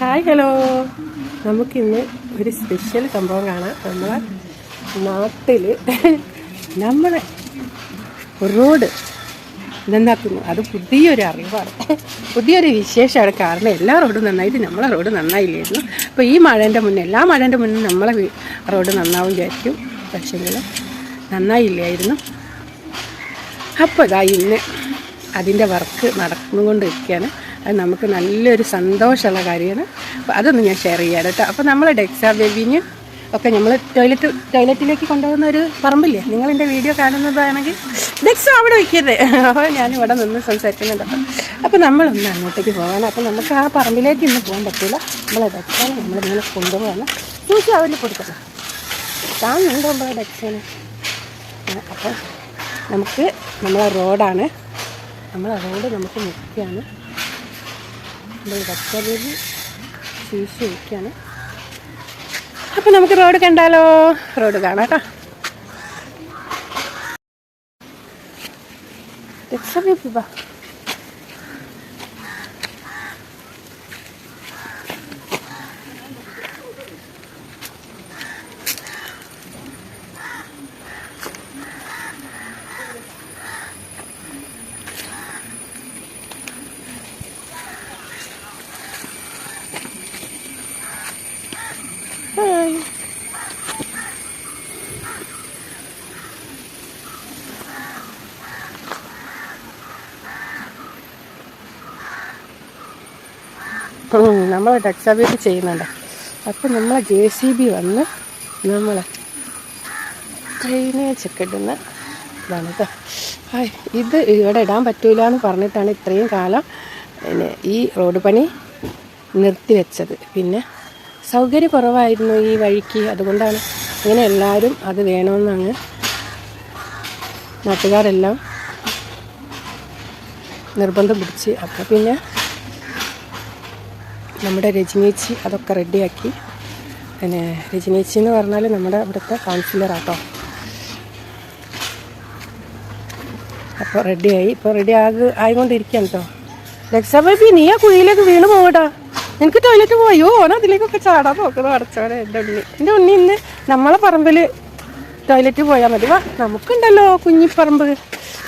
Hi hello. നമുക്കിന്ന് ഒരു special സംഭവം കാണാം. നമ്മളെ നാട്ടിൽ നമ്മളെ റോഡ് നന്നാക്കുന്നു അത് പുതിയൊരു അറിവാണ്. പുതിയൊരു വിശേഷമാണ് കാരണം എല്ലാ റോഡും നന്നായിട്ട് നമ്മളെ റോഡ് നന്നായില്ലായിരുന്നു അപ്പോൾ ഈ മഴേന്റെ മുന്നേ എല്ലാ മഴേന്റെ മുന്നേ നമ്മളെ റോഡ് നന്നാവും വിചാരിക്കും. പക്ഷേങ്കിൽ നന്നായില്ലായിരുന്നു. അപ്പോൾ ഇതാ ഇന്ന് അതിന്റെ വർക്ക് നടന്നുകൊണ്ടിരിക്കുകയാണ്. അത് നമുക്ക് നല്ലൊരു സന്തോഷമുള്ള കാര്യമാണ്. അപ്പോൾ അതൊന്ന് ഞാൻ ഷെയർ ചെയ്യാം കേട്ടോ. അപ്പോൾ നമ്മൾ ഡെക്സാ ബേബിന് ഒക്കെ നമ്മൾ ടോയ്ലറ്റ് ടോയ്ലറ്റിലേക്ക് കൊണ്ടുപോകുന്ന ഒരു പറമ്പില്ലേ? നിങ്ങൾ എന്റെ വീഡിയോ കാണുന്നതാണെങ്കിൽ ഡെക്സ അവിടെ വയ്ക്കരുത് അപ്പോൾ ഞാനിവിടെ നിന്ന് സംസാരിക്കുന്നുണ്ട്. അപ്പം അപ്പോൾ നമ്മളൊന്ന് അങ്ങോട്ടേക്ക് പോകാനാണ് അപ്പോൾ നമുക്ക് ആ പറമ്പിലേക്ക് ഇന്ന് പോകാൻ പറ്റില്ല നമ്മൾ ഡെക്സാണ് നമ്മളിങ്ങനെ കൊണ്ടുപോകണം ചോദിച്ചാൽ അവരിൽ കൊടുക്കണം താൻ കൊണ്ടുപോകുമ്പോൾ ഡെക്സാണ് അപ്പോൾ നമുക്ക് നമ്മളെ റോഡാണ് നമ്മളെ റോഡ് നമുക്ക് മുഖ്യമാണ് കച്ചറിയിൽ ശീശ വയ്ക്കുകയാണ് അപ്പം നമുക്ക് റോഡ് കണ്ടാലോ? റോഡ് കാണാം കേട്ടോ. രക്ഷ നമ്മൾ ഡെക്സാബേറ്റ് ചെയ്യുന്നുണ്ട്. അപ്പം നമ്മളെ ജെ സി ബി വന്ന് നമ്മളെ ഡ്രെയിനേജൊക്കെ ഇടുന്ന ഇതാണ് കേട്ടോ ഇത് ഇവിടെ ഇടാൻ പറ്റൂല എന്ന് പറഞ്ഞിട്ടാണ് ഇത്രയും കാലം ഈ റോഡ് പണി നിർത്തിവെച്ചത് പിന്നെ സൗകര്യക്കുറവായിരുന്നു ഈ വഴിക്ക്. അതുകൊണ്ടാണ് ഇങ്ങനെ എല്ലാവരും അത് വേണമെന്നങ്ങ് നാട്ടുകാരെല്ലാം നിർബന്ധം പിടിച്ച് അപ്പോൾ പിന്നെ നമ്മുടെ രജനീച്ചി അതൊക്കെ റെഡിയാക്കി. പിന്നെ രജനീച്ചി എന്ന് പറഞ്ഞാൽ നമ്മുടെ ഇവിടുത്തെ കൗൺസിലറാട്ടോ അപ്പോൾ റെഡിയായി. ഇപ്പോൾ റെഡി ആകെ ആയിക്കൊണ്ടിരിക്കുകയാണ് കേട്ടോ രക്ഷാബേബി ബേബി നീ ആ കുഴിയിലേക്ക് വീണ് പോകട്ടാ എനിക്ക് ടോയ്ലറ്റ് പോയോ? ഓന അതിലേക്കൊക്കെ ചാടാൻ നോക്കുന്നു അടച്ചോടെ എന്റെ ഉണ്ണി. എന്റെ ഉണ്ണി ഇന്ന് നമ്മളെ പറമ്പിൽ ടോയ്ലറ്റ് പോയാൽ മതി. വാ നമുക്കുണ്ടല്ലോ കുഞ്ഞിപ്പറമ്പ്.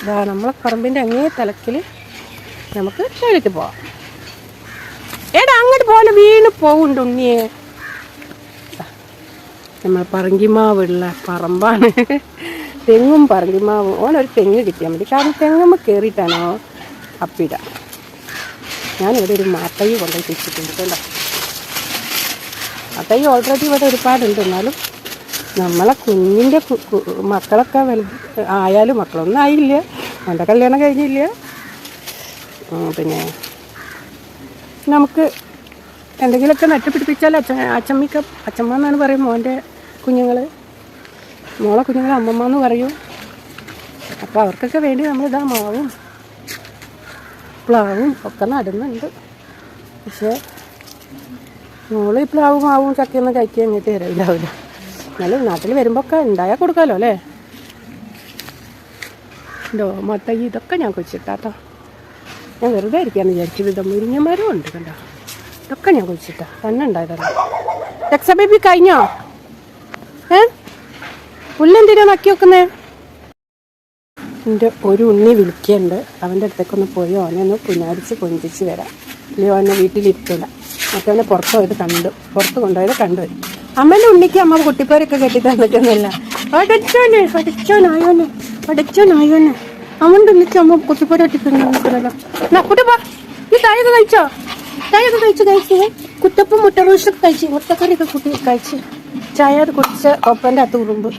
ഇതാ നമ്മളെ പറമ്പിന്റെ അങ്ങേ തലക്കിൽ നമുക്ക് ടോയ്ലറ്റ് പോവാം. എടാ അങ്ങോട്ട് പോലെ വീണ് പോകുന്നുണ്ട് ഉണ്ണിയെ. നമ്മൾ പറങ്കിമാവുള്ള പറമ്പാണ്. തെങ്ങും പറങ്കിമാവും. ഓനൊരു തെങ്ങ് കിട്ടിയാൽ മതി. കാരണം തെങ്ങുമ്പോൾ കയറിയിട്ടാണോ അപ്പിട. ഞാനിവിടെ ഒരു മാത്തൈ കൊണ്ടുപോയി വെച്ചിട്ടുണ്ട് കേട്ടോ. മാത്തൈ ഓൾറെഡി ഇവിടെ ഒരുപാടുണ്ട്. എന്നാലും നമ്മളെ കുഞ്ഞിന്റെ മക്കളൊക്കെ വലു ആയാലും മക്കളൊന്നും ആയില്ല. എന്റെ കല്യാണം കഴിഞ്ഞില്ല. പിന്നെ നമുക്ക് എന്തെങ്കിലുമൊക്കെ നട്ടുപിടിപ്പിച്ചാൽ അച്ഛൻ അച്ചമ്മിക്ക അച്ചമ്മ എന്നാണ് പറയും മോന്റെ കുഞ്ഞുങ്ങൾ. മോളെ കുഞ്ഞുങ്ങൾ അമ്മമ്മ എന്ന് പറയും. അപ്പോൾ അവർക്കൊക്കെ വേണ്ടി നമ്മളിതാ മാവും പ്ലാവും ഒക്കെ നടുന്നുണ്ട്. പക്ഷേ മോൾ ഈ പ്ലാവും മാവും ചക്കയൊന്നും കഴിക്കാൻ ഇങ്ങോട്ട് തരവില്ലാവില്ല എന്നാലും നാട്ടിൽ വരുമ്പോൾ ഒക്കെ ഉണ്ടായാൽ കൊടുക്കാമല്ലോ അല്ലേ? ഉണ്ടോ മത്ത ഇതൊക്കെ ഞാൻ കുഴിച്ചിട്ടാട്ടോ. ഞാൻ വെറുതെ ഇരിക്കാന്ന് വിചാരിച്ചത് ഇത് മുരിങ്ങമരം ഉണ്ട് കണ്ടോ? ഇതൊക്കെ ഞാൻ കുഴിച്ചിട്ടാ. തന്നെ ഉണ്ടായതാണ് രക്ഷ ബേബി കഴിഞ്ഞോ? ഏ? പുല്ലെന്തിനാ നക്കി വെക്കുന്നേ? എന്റെ ഒരു ഉണ്ണി വിളിക്കുന്നുണ്ട് അവന്റെ അടുത്തേക്കൊന്ന് പോയി. ഓനെ ഒന്ന് പുനാരിച്ച് കൊഞ്ചിച്ച് വരാം. ഇല്ലെങ്കിൽ ഓനെ വീട്ടിലിരിക്കില്ല മറ്റവനെ പുറത്ത് പോയത് കണ്ടു. പുറത്ത് കൊണ്ടുപോയത് കണ്ടു. അമ്മേന്റെ ഉണ്ണിക്ക് അമ്മ കുട്ടിപ്പേരൊക്കെ കെട്ടി തന്നിട്ടൊന്നുമില്ല പഠിച്ചോനെ പഠിച്ചോനായോനെ പഠിച്ചോനായോനെ അമ്മന്റെ ഉണ്ണിക്ക് അമ്മ കുട്ടിപ്പേര കെട്ടിട്ടുണ്ടല്ലോ എന്നാ കുട്ടിപ്പോ ഈ തായൊക്കെ കഴിച്ചോ? തായൊക്കെ കഴിച്ച് കഴിച്ച്. കുത്തപ്പം മുട്ട റോസ്റ്റൊക്കെ കഴിച്ച്. മുട്ടക്കറിയൊക്കെ കുട്ടി കഴിച്ച്. ചായ കുടിച്ച് ഒപ്പന്റെ അത്ത് ഉറുമ്പ്.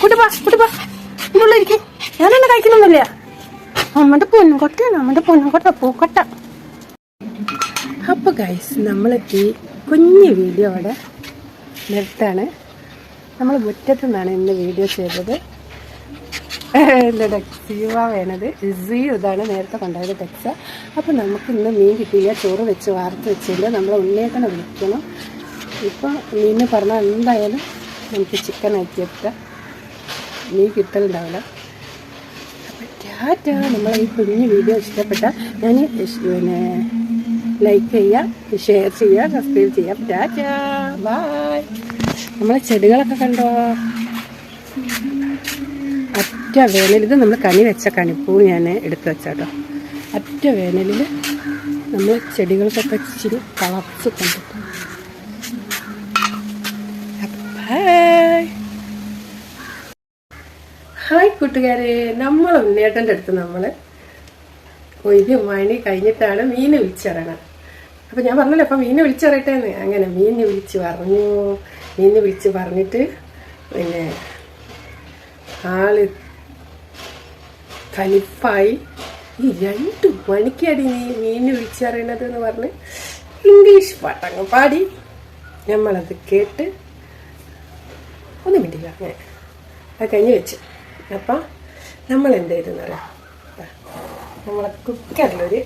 കുട്ടിപ്പാ കുട്ടിപ്പാ ഇവിടെ ഇരിക്കും. ഞാനെന്നെ കഴിക്കണമെന്നില്ല അമ്മയുടെ പൊന്നുകൊട്ടയാണ് അമ്മയുടെ പൊന്നുകൊട്ട പൂക്കൊട്ട. അപ്പോൾ ഗൈസ് നമ്മൾ ഈ കുഞ്ഞു വീഡിയോ അവിടെ നിർത്താണ് നമ്മൾ മുറ്റത്തു നിന്നാണ് ഇന്ന് വീഡിയോ ചെയ്തത്. എന്റെ ഡെക്സീവ വേണത്. ഇസിയു ഇതാണ് നേരത്തെ കൊണ്ടുപോയത് ടെക്സ അപ്പോൾ നമുക്ക് ഇന്ന് മീൻ കിട്ടിയില്ല. ചോറ് വെച്ച് വാർത്ത് വെച്ചില്ല. നമ്മൾ ഉണ്ണിയേക്കണം വിളിക്കണം. ഇപ്പോൾ മീൻ പറഞ്ഞാൽ എന്തായാലും നമുക്ക് ചിക്കൻ ആക്കിയിട്ട് മീൻ കിട്ടലുണ്ടാവില്ല. അപ്പം ടാറ്റ നമ്മളെ ഈ കുഞ്ഞു വീഡിയോ ഇഷ്ടപ്പെട്ട ഞാൻ പിന്നെ ലൈക്ക് ചെയ്യുക ഷെയർ ചെയ്യുക സബ്സ്ക്രൈബ് ചെയ്യാം. ടാറ്റ ബായ് നമ്മളെ ചെടികളൊക്കെ കണ്ടോ? അറ്റ വേനലിൽ നമ്മൾ കണി വെച്ച കണിപ്പൂ ഞാൻ എടുത്തു വെച്ചാട്ടോ. അറ്റ വേനലിൽ നമ്മൾ ചെടികൾക്കൊക്കെ ഇച്ചിരി കളർസ് കൊണ്ടിട്ട് ഹായ് ഹായ് കൂട്ടുകാരെ. നമ്മൾ ഉണ്ണേട്ടന്റെ അടുത്ത് നമ്മൾ ഒരു മണി കഴിഞ്ഞിട്ടാണ് മീൻ വിളിച്ചിറങ്ങണം അപ്പം ഞാൻ പറഞ്ഞല്ലോ അപ്പം മീൻ വിളിച്ചിറട്ടെ എന്ന് അങ്ങനെ മീൻ വിളിച്ച് പറഞ്ഞു. മീൻ വിളിച്ച് പറഞ്ഞിട്ട് പിന്നെ ആൾ കലിപ്പായി ഈ രണ്ട് മണിക്കടി നീ മീൻ വിളിച്ചറിയണത് എന്ന് പറഞ്ഞ് ഇംഗ്ലീഷ് പാട്ടങ്ങ് പാടി. നമ്മളത് കേട്ട് ഒന്നും മിണ്ടില്ല അങ്ങനെ അത് കഴിഞ്ഞ് വെച്ച്. അപ്പം നമ്മൾ എന്ത് ചെയ്തെന്നറിയാം നമ്മളെ കുക്കറിലൊരു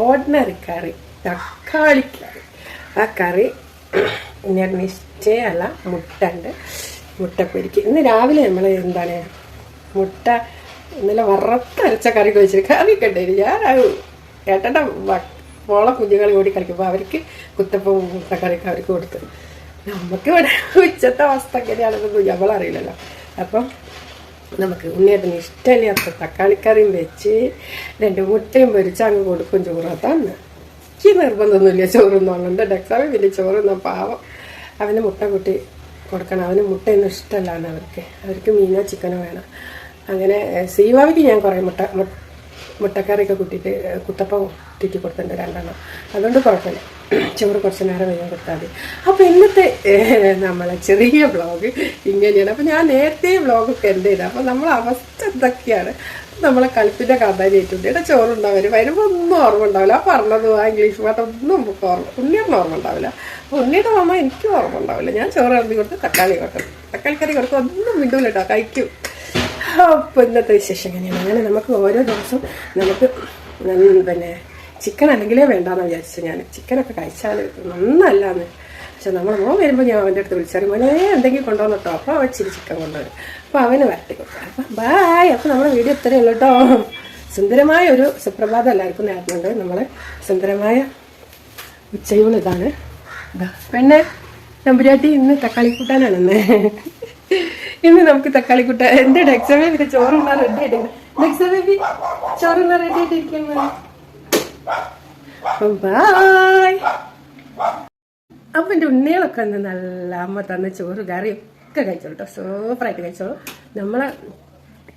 ഓർഡിനറി കറി തക്കാളി കറി. ആ കറി ഞാൻ നിശ്ചയമല്ല മുട്ട ഉണ്ട്. മുട്ട പൊരിക്കുക. ഇന്ന് രാവിലെ നമ്മൾ എന്താണ്? മുട്ട ഇന്നലെ വറുത്തരച്ച കറി കഴിച്ചിട്ട് കറി കണ്ടേ. ഞാൻ ഏട്ടന്റെ മോളെ കുഞ്ഞുങ്ങൾ കൂടി കളിക്കുമ്പോൾ അവർക്ക് കുത്തപ്പവും മുട്ടക്കറിയൊക്കെ അവർക്ക് കൊടുത്തു. നമുക്ക് ഇവിടെ ഉച്ചത്തെ അവസ്ഥ എങ്ങനെയാണെന്നൊന്നും നമ്മളറിയില്ലല്ലോ. അപ്പം നമുക്ക് ഉണ്ണിയേട്ടന് ഇഷ്ടമില്ലാത്ത തക്കാളിക്കറിയും വെച്ച് രണ്ട് മുട്ടയും പൊരിച്ച് അങ്ങ് കൊടുക്കും ചോറാത്താന്ന് തന്നെ എനിക്ക് നിർബന്ധമൊന്നുമില്ല ചോറുന്നോളുണ്ട് ഡെക്സാമി പിന്നെ ചോറുന്ന പാവം. അവന് മുട്ട കൂട്ടി കൊടുക്കണം. അവന് മുട്ടയൊന്നും ഇഷ്ടമല്ലാണ് അവർക്ക്. അവർക്ക് മീനോ ചിക്കനോ വേണം. അങ്ങനെ സീവാവിക്ക് ഞാൻ കുറേ മുട്ട മുട്ടക്കറിയൊക്കെ കൂട്ടിയിട്ട് കുത്തപ്പം തീറ്റി കൊടുത്തിട്ടുണ്ട് രണ്ടെണ്ണം. അതുകൊണ്ട് കുഴപ്പമില്ല. ചോറ് കുറച്ച് നേരം കഴിഞ്ഞാൽ കൊടുത്താൽ മതി. അപ്പോൾ ഇന്നത്തെ നമ്മളെ ചെറിയ വ്ളോഗ് ഇങ്ങനെയാണ്. അപ്പോൾ ഞാൻ നേരത്തെ വ്ളോഗൊക്കെ എന്റെ ചെയ്തത് അപ്പോൾ നമ്മളെ അവസ്ഥ എന്തൊക്കെയാണ്? നമ്മളെ കളിപ്പിന്റെ കഥാനായിട്ടുണ്ട് ഇവിടെ ചോറുണ്ടാവും വരുമ്പോൾ ഒന്നും ഓർമ്മ ഉണ്ടാവില്ല. ആ പറഞ്ഞത് ആ ഇംഗ്ലീഷ് പാട്ട് ഒന്നും നമുക്ക് ഓർമ്മ ഉണ്ണിയുടെ ഓർമ്മ ഉണ്ടാവില്ല. അപ്പോൾ ഉണ്ണിയുടെ മാമ എനിക്ക് ഓർമ്മ ഉണ്ടാവില്ല. ഞാൻ ചോറ് ഇറങ്ങി കൊടുത്ത് തക്കാളി കൊടുക്കും. തക്കാളി കറി കൊടുക്കും. ഒന്നും മിണ്ടൂല കേട്ടോ. കഴിക്കും. അപ്പോൾ ഇന്നത്തെ വിശേഷം എങ്ങനെയാണ്? അങ്ങനെ നമുക്ക് ഓരോ ദിവസം നമുക്ക് പിന്നെ ചിക്കൻ അല്ലെങ്കിലേ വേണ്ടാന്ന് വിചാരിച്ചു ഞാൻ. ചിക്കനൊക്കെ കഴിച്ചാൽ നന്നല്ലാന്ന്. പക്ഷെ നമ്മൾ മോൻ വരുമ്പോൾ ഞാൻ അവന്റെ അടുത്ത് വിളിച്ചാൽ മോനെ എന്തെങ്കിലും കൊണ്ടുവന്നു കേട്ടോ അപ്പോൾ അവൻ ചിരി ചിക്കൻ കൊണ്ടുവരും. അപ്പോൾ അവന് വരട്ടി കൊടുക്കാം. അപ്പം ബായ് അപ്പോൾ നമ്മുടെ വീഡിയോ ഇത്രയേ ഉള്ളൂ കേട്ടോ സുന്ദരമായ ഒരു സുപ്രഭാതം എല്ലാവർക്കും നേരുന്നുണ്ട് നമ്മൾ സുന്ദരമായ ഉച്ചയൂണ് ഇതാണ്. ഇതാ പെണ്ണെ നമ്പുരാട്ടി ഇന്ന് തക്കാളി കൂട്ടാനാണെന്ന്. ഇന്ന് നമുക്ക് തക്കാളി കൂട്ടാൻ എന്റെ ഡെക്സമേ ചോറുള്ള റെഡി ആയിട്ട് ഡെക്സമേ ചോറുള്ള റെഡി ആയിട്ടിരിക്കുന്നു. ബായ് അപ്പൊ എന്റെ ഉണ്ണികളൊക്കെ ഒന്ന് നല്ല അമ്മ തന്ന ചോറ് കറി ഒക്കെ കഴിച്ചോളൂ കേട്ടോ സൂപ്പറായിട്ട് കഴിച്ചോളൂ. നമ്മളെ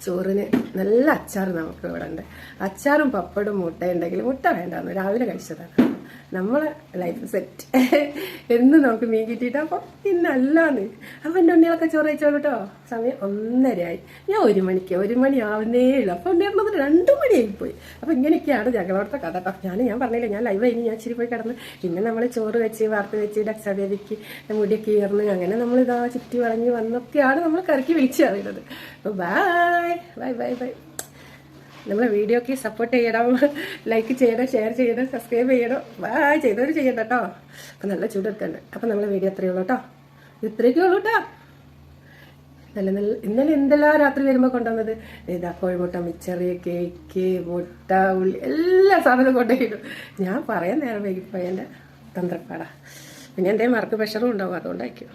ചോറിന് നല്ല അച്ചാർ നമുക്ക് ഇവിടെ ഉണ്ട്. അച്ചാറും പപ്പടും മുട്ട ഉണ്ടെങ്കിൽ മുട്ട വേണ്ടാന്ന്. രാവിലെ കഴിച്ചതാണ്. നമ്മളെ ലൈഫ് സെറ്റ് എന്ന് നമുക്ക് മീൻ കിട്ടിയിട്ട് അപ്പം പിന്നല്ലാന്ന് അപ്പം എന്റെ ഉണ്ണികളൊക്കെ ചോറ് കേട്ടോ സമയം ഒന്നരയായി. ഞാൻ ഒരു മണിക്ക് ഒരു മണി ആവുന്നേ ഉള്ളൂ. അപ്പം രണ്ടു മണിയായി പോയി അപ്പം ഇങ്ങനെയൊക്കെയാണ് ഞങ്ങളോടത്തെ കഥ കേട്ടോ ഞാൻ ഞാൻ പറഞ്ഞില്ല ഞാൻ ലൈവ് കഴിഞ്ഞ് ഞാൻ ഇച്ചിരി പോയി കിടന്ന്. പിന്നെ നമ്മൾ ചോറ് വെച്ച് വാർത്ത വെച്ച് ഡക്സാദേവിക്ക് മുടിയൊക്കെ ഈർന്ന് അങ്ങനെ നമ്മൾ ഇതാ ചുറ്റി വളഞ്ഞ് വന്നൊക്കെയാണ് നമ്മൾ കറക്കി വിളിച്ചു അറിയുന്നത് ബൈ ബൈ ബൈ ബൈ നമ്മളെ വീഡിയോക്ക് സപ്പോർട്ട് ചെയ്യണം. ലൈക്ക് ചെയ്യണം ഷെയർ ചെയ്യണം സബ്സ്ക്രൈബ് ചെയ്യണം. ബാ ചെയ്തവർ ചെയ്യണ്ട കേട്ടോ അപ്പം നല്ല ചൂടെടുക്കണ്ട് അപ്പം നമ്മളെ വീഡിയോ അത്രയേ ഉള്ളൂ കേട്ടോ ഇത്രയൊക്കെ ഉള്ളൂ കേട്ടോ നല്ല നല്ല ഇന്നലെ എന്തെല്ലാം രാത്രി വരുമ്പോൾ കൊണ്ടുവന്നത്? ഇതാ കോഴിമുട്ട മിച്ചറി കേക്ക് മുട്ട ഉള്ളി എല്ലാ സാധനവും കൊണ്ടുപോയിടും ഞാൻ പറയാൻ നേരം വൈകിപ്പോയി എന്റെ തന്ത്രപ്പാടാ. പിന്നെ എന്റെ മാർക്ക് പ്രഷറും ഉണ്ടാവും. അതുകൊണ്ടായിരിക്കും.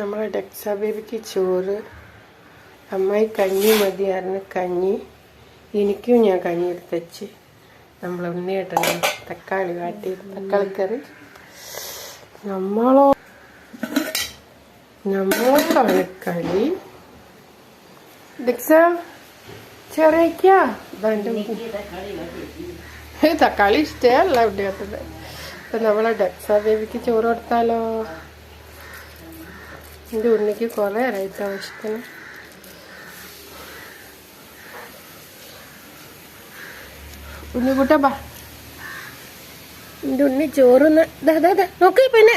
നമ്മളെ ഡെക്സ ബേബിക്ക് ചോറ് അമ്മായി കഞ്ഞി മതിയായിരുന്നു കഞ്ഞി. എനിക്കും ഞാൻ കഞ്ഞി എടുത്ത് വെച്ച്. നമ്മൾ ഉണ്ണിയേട്ടൻ തക്കാളി വാട്ടി തക്കാളിക്കറി നമ്മളോ നമ്മളോടാണ് കളി. ഡിക്സ ചെറിയ തക്കാളി ഇഷ്ടമല്ല ഉണ്ണിയേട്ടത് അപ്പൊ നമ്മളെ ഡെക്സ ദേവിക്ക് ചോറ് കൊടുത്താലോ? എന്റെ ഉണ്ണിക്ക് കുറേ റേറ്റ് ആവശ്യത്തിന് ഉണ്ണിക്കുട്ട ബാ എന്റെ ഉണ്ണി ചോറുന്ന് നോക്കി പിന്നെ.